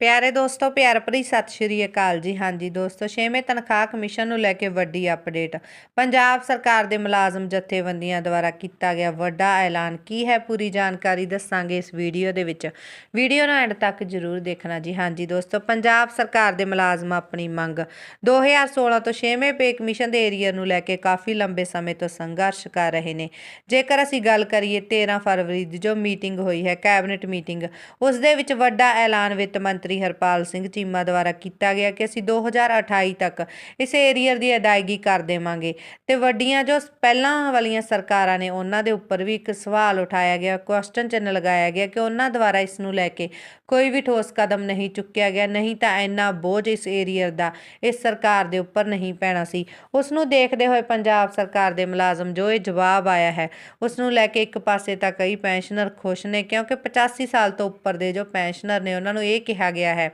ਪਿਆਰੇ ਦੋਸਤੋ, ਪਿਆਰ ਭਰੀ ਸਤਿ ਸ਼੍ਰੀ ਅਕਾਲ ਜੀ। ਹਾਂਜੀ ਦੋਸਤੋ, ਛੇਵੇਂ ਤਨਖਾਹ ਕਮਿਸ਼ਨ ਨੂੰ ਲੈ ਕੇ ਵੱਡੀ ਅਪਡੇਟ। ਪੰਜਾਬ ਸਰਕਾਰ ਦੇ ਮੁਲਾਜ਼ਮ ਜਥੇਬੰਦੀਆਂ ਦੁਆਰਾ ਕੀਤਾ ਗਿਆ ਵੱਡਾ ਐਲਾਨ ਕੀ ਹੈ ਪੂਰੀ ਜਾਣਕਾਰੀ ਦੱਸਾਂਗੇ ਇਸ ਵੀਡੀਓ ਦੇ ਵਿੱਚ। ਵੀਡੀਓ ਨੂੰ ਐਂਡ ਤੱਕ ਜਰੂਰ ਦੇਖਣਾ ਜੀ। ਹਾਂਜੀ ਦੋਸਤੋ, ਪੰਜਾਬ ਸਰਕਾਰ ਦੇ ਮੁਲਾਜ਼ਮ ਆਪਣੀ ਮੰਗ। 2016 ਤੋਂ ਛੇਵੇਂ ਪੇ ਕਮਿਸ਼ਨ ਦੇ ਏਰੀਆ ਨੂੰ ਲੈ ਕੇ ਕਾਫੀ ਲੰਬੇ ਸਮੇਂ ਤੋਂ ਸੰਘਰਸ਼ ਕਰ ਰਹੇ ਨੇ। ਜੇਕਰ ਅਸੀਂ ਗੱਲ ਕਰੀਏ 13 ਫਰਵਰੀ ਦੀ ਜੋ ਮੀਟਿੰਗ ਹੋਈ ਹੈ, ਕੈਬਨਿਟ ਮੀਟਿੰਗ, ਉਸ ਦੇ ਵਿੱਚ ਵੱਡਾ ਐਲਾਨ ਵਿੱਤ ਮੰਤਰੀ ਹਰਪਾਲ ਸਿੰਘ ਚੀਮਾ ਦੁਆਰਾ ਕੀਤਾ ਗਿਆ ਕਿ ਅਸੀਂ 2028 ਤੱਕ ਇਸ ਏਰੀਅਰ ਦੀ ਅਦਾਇਗੀ ਕਰ ਦੇਵਾਂਗੇ। ਤੇ ਵੱਡੀਆਂ ਜੋ ਪਹਿਲਾਂ ਵਾਲੀਆਂ ਸਰਕਾਰਾਂ ਨੇ, ਉਹਨਾਂ ਦੇ ਉੱਪਰ ਵੀ ਇੱਕ ਸਵਾਲ ਉਠਾਇਆ ਗਿਆ ਕੁਐਸਚਨ ਚਿੰਨ੍ਹ ਲਗਾਇਆ ਗਿਆ ਕਿ ਉਹਨਾਂ ਦੁਆਰਾ ਇਸ ਨੂੰ ਲੈ ਕੇ ਕੋਈ ਵੀ ਠੋਸ ਕਦਮ ਨਹੀਂ ਚੁੱਕਿਆ ਗਿਆ, ਨਹੀਂ ਤਾਂ ਇੰਨਾ ਬੋਝ ਇਸ ਏਰੀਅਰ ਦਾ, ਇਸ ਸਰਕਾਰ ਦੇ ਉੱਪਰ ਨਹੀਂ ਪੈਣਾ ਸੀ। ਉਸ ਨੂੰ ਦੇਖਦੇ ਹੋਏ ਪੰਜਾਬ ਸਰਕਾਰ ਦੇ ਮੁਲਾਜ਼ਮ ਜੋ ਇਹ ਜਵਾਬ ਆਇਆ ਹੈ, ਉਸ ਨੂੰ ਲੈ ਕੇ ਇੱਕ ਪਾਸੇ ਤਾਂ ਕਈ ਪੈਨਸ਼ਨਰ ਖੁਸ਼ ਨੇ, ਕਿਉਂਕਿ 85 ਸਾਲ ਤੋਂ ਉੱਪਰ ਦੇ ਜੋ ਪੈਨਸ਼ਨਰ ਨੇ, ਉਹਨਾਂ ਨੂੰ ਇਹ ਕਿਹਾ ਗਿਆ ਹੈ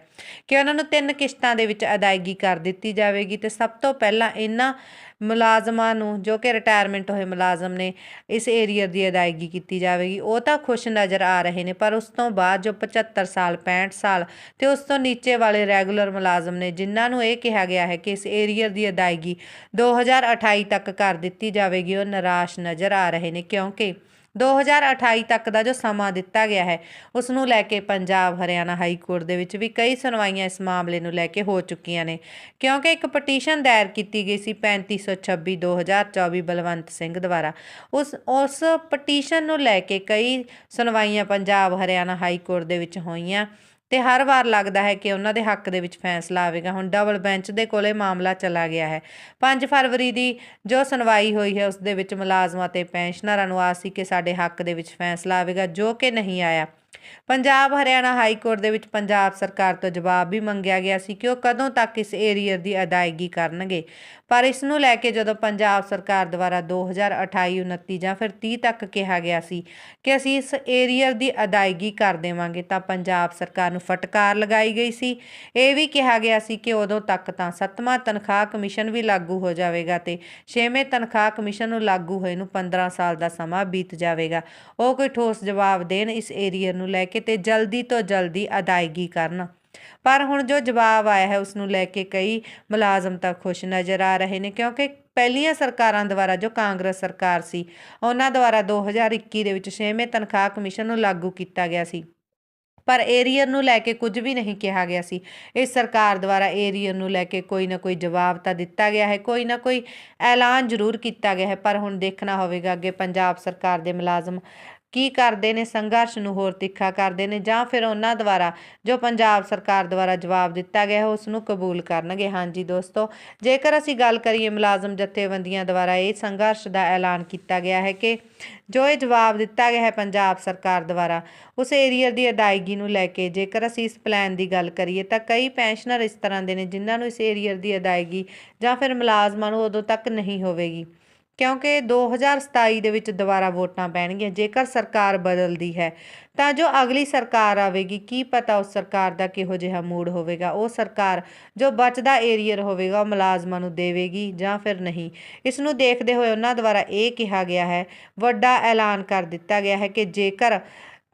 ਕਿ ਉਹਨਾਂ ਨੂੰ ਤਿੰਨ ਕਿਸ਼ਤਾਂ ਦੇ ਵਿੱਚ ਅਦਾਇਗੀ ਕਰ ਦਿੱਤੀ ਜਾਵੇਗੀ ਤੇ ਸਭ ਤੋਂ ਪਹਿਲਾਂ ਇਹਨਾਂ ਮੁਲਾਜ਼ਮਾਂ ਨੂੰ, ਜੋ ਕਿ ਰਿਟਾਇਰਮੈਂਟ ਹੋਏ ਮੁਲਾਜ਼ਮ ਨੇ, ਇਸ ਏਰੀਆ ਦੀ ਅਦਾਇਗੀ ਕੀਤੀ ਜਾਵੇਗੀ। ਉਹ ਤਾਂ ਖੁਸ਼ ਨਜ਼ਰ ਆ ਰਹੇ ਨੇ, ਪਰ ਉਸ ਤੋਂ ਬਾਅਦ ਜੋ 75 ਸਾਲ 65 ਸਾਲ ਤੇ ਉਸ ਤੋਂ ਨੀਚੇ ਵਾਲੇ ਰੈਗੂਲਰ ਮੁਲਾਜ਼ਮ ਨੇ, ਜਿਨ੍ਹਾਂ ਨੂੰ ਇਹ ਕਿਹਾ ਗਿਆ ਹੈ ਕਿ ਇਸ ਏਰੀਆ ਦੀ ਅਦਾਇਗੀ 2028 ਤੱਕ ਕਰ ਦਿੱਤੀ ਜਾਵੇਗੀ, ਉਹ ਨਿਰਾਸ਼ ਨਜ਼ਰ ਆ ਰਹੇ ਨੇ ਕਿਉਂਕਿ 2028 ਤੱਕ ਦਾ ਜੋ ਸਮਾਂ ਦਿੱਤਾ ਗਿਆ ਹੈ, ਉਸ ਨੂੰ ਲੈ ਕੇ ਪੰਜਾਬ, ਹਰਿਆਣਾ ਹਾਈ ਕੋਰਟ ਦੇ ਵਿੱਚ ਵੀ ਕਈ ਸੁਣਵਾਈਆਂ ਇਸ ਮਾਮਲੇ ਨੂੰ ਲੈ ਕੇ ਹੋ ਚੁੱਕੀਆਂ ਨੇ। ਕਿਉਂਕਿ ਇੱਕ ਪਟੀਸ਼ਨ ਦਾਇਰ ਕੀਤੀ ਗਈ ਸੀ 3526 2024 ਬਲਵੰਤ ਸਿੰਘ ਦੁਆਰਾ, ਉਸ ਉਸ ਪਟੀਸ਼ਨ ਨੂੰ ਲੈ ਕੇ ਕਈ ਸੁਣਵਾਈਆਂ ਪੰਜਾਬ, ਹਰਿਆਣਾ ਹਾਈ ਕੋਰਟ ਦੇ ਵਿੱਚ ਹੋਈਆਂ। ਤੇ ਹਰ ਵਾਰ ਲੱਗਦਾ ਹੈ ਕਿ ਉਹਨਾਂ ਦੇ ਹੱਕ ਦੇ ਵਿੱਚ ਫੈਸਲਾ ਆਵੇਗਾ। ਹੁਣ ਡਬਲ ਬੈਂਚ ਦੇ ਕੋਲੇ ਮਾਮਲਾ ਚਲਾ ਗਿਆ ਹੈ। 5 ਫਰਵਰੀ ਦੀ ਜੋ ਸੁਣਵਾਈ ਹੋਈ ਹੈ, ਉਸ ਦੇ ਵਿੱਚ ਮੁਲਾਜ਼ਮਾਂ ਤੇ ਪੈਨਸ਼ਨਰਾਂ ਨੂੰ ਆਸ ਸੀ ਕਿ ਸਾਡੇ ਹੱਕ ਦੇ ਵਿੱਚ ਫੈਸਲਾ ਆਵੇਗਾ, ਜੋ ਕਿ ਨਹੀਂ ਆਇਆ। ਪੰਜਾਬ ਹਰਿਆਣਾ ਹਾਈ ਕੋਰਟ ਦੇ ਵਿੱਚ ਪੰਜਾਬ ਸਰਕਾਰ ਤੋਂ ਜਵਾਬ ਵੀ ਮੰਗਿਆ ਗਿਆ ਸੀ ਕਿ ਉਹ ਕਦੋਂ ਤੱਕ ਇਸ ਏਰੀਅਰ ਦੀ ਅਦਾਇਗੀ ਕਰਨਗੇ। ਪਰ ਇਸ ਨੂੰ ਲੈ ਕੇ ਜਦੋਂ ਪੰਜਾਬ ਸਰਕਾਰ ਦੁਆਰਾ 2028 29 ਜਾਂ ਫਿਰ 30 ਤੱਕ ਕਿਹਾ ਗਿਆ ਸੀ ਕਿ ਅਸੀਂ ਇਸ ਏਰੀਅਰ ਦੀ ਅਦਾਇਗੀ ਕਰ ਦੇਵਾਂਗੇ ਤਾਂ ਪੰਜਾਬ ਸਰਕਾਰ ਨੂੰ ਫਟਕਾਰ ਲਗਾਈ ਗਈ ਸੀ। ਇਹ ਵੀ ਕਿਹਾ ਗਿਆ ਸੀ ਕਿ ਉਦੋਂ ਤੱਕ ਤਾਂ ਸੱਤਵਾਂ ਤਨਖਾਹ ਕਮਿਸ਼ਨ ਵੀ ਲਾਗੂ ਹੋ ਜਾਵੇਗਾ ਤੇ ਛੇਵੇਂ ਤਨਖਾਹ ਕਮਿਸ਼ਨ ਨੂੰ ਲਾਗੂ ਹੋਏ ਨੂੰ 15 ਸਾਲ ਦਾ ਸਮਾਂ ਬੀਤ ਜਾਵੇਗਾ। ਉਹ ਕੋਈ ਠੋਸ ਜਵਾਬ ਦੇਣ ਇਸ ਏਰੀਅਰ ਨੂੰ ਲੈ ਕੇ ਤੇ ਜਲਦੀ ਤੋਂ ਜਲਦੀ ਅਦਾਇਗੀ ਕਰਨ। ਪਰ ਹੁਣ ਜੋ ਜਵਾਬ ਆਇਆ ਹੈ ਉਸ ਨੂੰ ਲੈ ਕੇ ਕਈ ਮੁਲਾਜ਼ਮ ਤਾਂ ਖੁਸ਼ ਨਜ਼ਰ ਆ ਰਹੇ ਨੇ, ਕਿਉਂਕਿ ਪਹਿਲੀਆਂ ਸਰਕਾਰਾਂ ਦੁਆਰਾ ਜੋ ਕਾਂਗਰਸ ਸਰਕਾਰ ਸੀ, ਉਹਨਾਂ ਦੁਆਰਾ 2021 ਦੇ ਵਿੱਚ ਛੇਵੇਂ ਤਨਖਾਹ ਕਮਿਸ਼ਨ ਨੂੰ ਲਾਗੂ ਕੀਤਾ ਗਿਆ ਸੀ। ਪਰ ਏਰੀਅਰ ਨੂੰ ਲੈ ਕੇ ਕੁਝ ਵੀ ਨਹੀਂ ਕਿਹਾ ਗਿਆ ਸੀ। ਇਸ ਸਰਕਾਰ ਦੁਆਰਾ ਏਰੀਅਰ ਨੂੰ ਲੈ ਕੇ ਕੋਈ ਨਾ ਕੋਈ ਜਵਾਬ ਤਾਂ ਦਿੱਤਾ ਗਿਆ ਹੈ, ਕੋਈ ਨਾ ਕੋਈ ਐਲਾਨ ਜ਼ਰੂਰ ਕੀਤਾ ਗਿਆ ਹੈ, ਪਰ ਹੁਣ ਦੇਖਣਾ ਹੋਵੇਗਾ ਅੱਗੇ ਪੰਜਾਬ ਸਰਕਾਰ ਦੇ ਮੁਲਾਜ਼ਮ ਕੀ ਕਰਦੇ ਨੇ, ਸੰਘਰਸ਼ ਨੂੰ ਹੋਰ ਤਿੱਖਾ ਕਰਦੇ ਨੇ ਜਾਂ ਫਿਰ ਉਹਨਾਂ ਦੁਆਰਾ ਜੋ ਪੰਜਾਬ ਸਰਕਾਰ ਦੁਆਰਾ ਜਵਾਬ ਦਿੱਤਾ ਗਿਆ ਹੈ ਉਸ ਨੂੰ ਕਬੂਲ ਕਰਨਗੇ। ਹਾਂਜੀ ਦੋਸਤੋ, ਜੇਕਰ ਅਸੀਂ ਗੱਲ ਕਰੀਏ ਮੁਲਾਜ਼ਮ ਜਥੇਬੰਦੀਆਂ ਦੁਆਰਾ, ਇਹ ਸੰਘਰਸ਼ ਦਾ ਐਲਾਨ ਕੀਤਾ ਗਿਆ ਹੈ ਕਿ ਜੋ ਇਹ ਜਵਾਬ ਦਿੱਤਾ ਗਿਆ ਹੈ ਪੰਜਾਬ ਸਰਕਾਰ ਦੁਆਰਾ, ਉਸ ਏਰੀਆ ਦੀ ਅਦਾਇਗੀ ਨੂੰ ਲੈ ਕੇ, ਜੇਕਰ ਅਸੀਂ ਇਸ ਪਲਾਨ ਦੀ ਗੱਲ ਕਰੀਏ, ਤਾਂ ਕਈ ਪੈਨਸ਼ਨਰ ਇਸ ਤਰ੍ਹਾਂ ਦੇ ਨੇ ਜਿਨ੍ਹਾਂ ਨੂੰ ਇਸ ਏਰੀਆ ਦੀ ਅਦਾਇਗੀ ਜਾਂ ਫਿਰ ਮੁਲਾਜ਼ਮਾਂ ਨੂੰ ਉਦੋਂ ਤੱਕ ਨਹੀਂ ਹੋਵੇਗੀ। ਕਿਉਂਕਿ 2027 ਦੇ ਵਿੱਚ ਦੁਬਾਰਾ ਵੋਟਾਂ ਪੈਣਗੀਆਂ, ਜੇਕਰ ਸਰਕਾਰ ਬਦਲਦੀ ਹੈ, ਤਾਂ ਜੋ ਅਗਲੀ ਸਰਕਾਰ ਆਵੇਗੀ, ਕੀ ਪਤਾ ਉਸ ਸਰਕਾਰ ਦਾ ਕਿਹੋ ਜਿਹਾ ਮੂਡ ਹੋਵੇਗਾ? ਉਹ ਸਰਕਾਰ ਜੋ ਬਚਦਾ ਏਰੀਅਰ ਹੋਵੇਗਾ, ਉਹ ਮੁਲਾਜ਼ਮਾਂ ਨੂੰ ਦੇਵੇਗੀ ਜਾਂ ਫਿਰ ਨਹੀਂ? ਇਸ ਨੂੰ ਦੇਖਦੇ ਹੋਏ ਉਹਨਾਂ ਦੁਆਰਾ ਇਹ ਕਿਹਾ ਗਿਆ ਹੈ, ਵੱਡਾ ਐਲਾਨ ਕਰ ਦਿੱਤਾ ਗਿਆ ਹੈ ਕਿ ਜੇਕਰ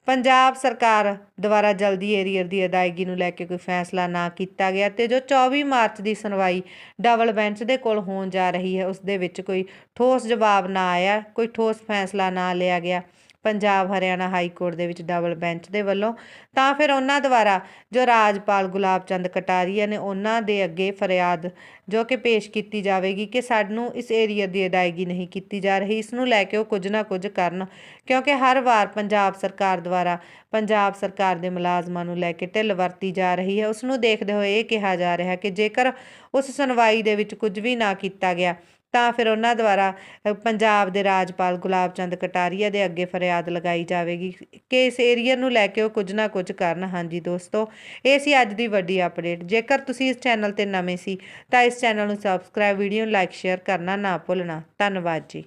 ਪੰਜਾਬ ਸਰਕਾਰ ਦੁਆਰਾ ਜਲਦੀ ਏਰੀਅਰ ਦੀ ਅਦਾਇਗੀ ਨੂੰ ਲੈ ਕੇ ਕੋਈ ਫੈਸਲਾ ਨਾ ਕੀਤਾ ਗਿਆ ਤੇ ਜੋ 24 ਮਾਰਚ ਦੀ ਸੁਣਵਾਈ ਡਬਲ ਬੈਂਚ ਦੇ ਕੋਲ ਹੋਣ ਜਾ ਰਹੀ ਹੈ, ਉਸ ਦੇ ਵਿੱਚ ਕੋਈ ਠੋਸ ਜਵਾਬ ਨਾ ਆਇਆ, ਕੋਈ ਠੋਸ ਫੈਸਲਾ ਨਾ ਲਿਆ ਗਿਆ। ਪੰਜਾਬ ਹਰਿਆਣਾ ਹਾਈ ਕੋਰਟ ਦੇ ਵਿੱਚ ਡਬਲ ਬੈਂਚ ਦੇ ਵੱਲੋਂ, ਤਾਂ ਫਿਰ ਉਹਨਾਂ ਦੁਆਰਾ ਜੋ ਰਾਜਪਾਲ ਗੁਲਾਬ ਚੰਦ ਕਟਾਰੀਆ ਨੇ ਉਹਨਾਂ ਦੇ ਅੱਗੇ ਫਰਿਆਦ ਜੋ ਕਿ ਪੇਸ਼ ਕੀਤੀ ਜਾਵੇਗੀ ਕਿ ਸਾਨੂੰ ਇਸ ਏਰੀਆ ਦੀ ਅਦਾਇਗੀ ਨਹੀਂ ਕੀਤੀ ਜਾ ਰਹੀ, ਇਸ ਨੂੰ ਲੈ ਕੇ ਉਹ ਕੁਝ ਨਾ ਕੁਝ ਕਰਨ, ਕਿਉਂਕਿ ਹਰ ਵਾਰ ਪੰਜਾਬ ਸਰਕਾਰ ਦੁਆਰਾ ਪੰਜਾਬ ਸਰਕਾਰ ਦੇ ਮੁਲਾਜ਼ਮਾਂ ਨੂੰ ਲੈ ਕੇ ਢਿੱਲ ਵਰਤੀ ਜਾ ਰਹੀ ਹੈ। ਉਸ ਨੂੰ ਦੇਖਦੇ ਹੋਏ ਇਹ ਕਿਹਾ ਜਾ ਰਿਹਾ ਕਿ ਜੇਕਰ ਉਸ ਸੁਣਵਾਈ ਦੇ ਵਿੱਚ ਕੁਝ ਵੀ ਨਾ ਕੀਤਾ ਗਿਆ ਤਾਂ ਫਿਰ ਉਹਨਾਂ ਦੁਆਰਾ ਪੰਜਾਬ ਦੇ ਰਾਜਪਾਲ ਗੁਲਾਬ ਚੰਦ ਕਟਾਰੀਆ ਦੇ ਅੱਗੇ ਫਰਿਆਦ ਲਗਾਈ ਜਾਵੇਗੀ। ਕਿ ਇਸ ਏਰੀਆ ਨੂੰ ਲੈ ਕੇ ਉਹ ਕੁਝ ਨਾ ਕੁਝ ਕਰਨ। ਹਾਂਜੀ ਦੋਸਤੋ, ਇਹ ਸੀ ਅੱਜ ਦੀ ਵੱਡੀ ਅਪਡੇਟ। ਜੇਕਰ ਤੁਸੀਂ ਇਸ ਚੈਨਲ ਤੇ ਨਵੇਂ ਸੀ, ਤਾਂ ਇਸ ਚੈਨਲ ਨੂੰ ਸਬਸਕ੍ਰਾਈਬ ਵੀਡੀਓ ਨੂੰ ਲਾਈਕ ਸ਼ੇਅਰ ਕਰਨਾ ਨਾ ਭੁੱਲਣਾ। ਧੰਨਵਾਦ ਜੀ।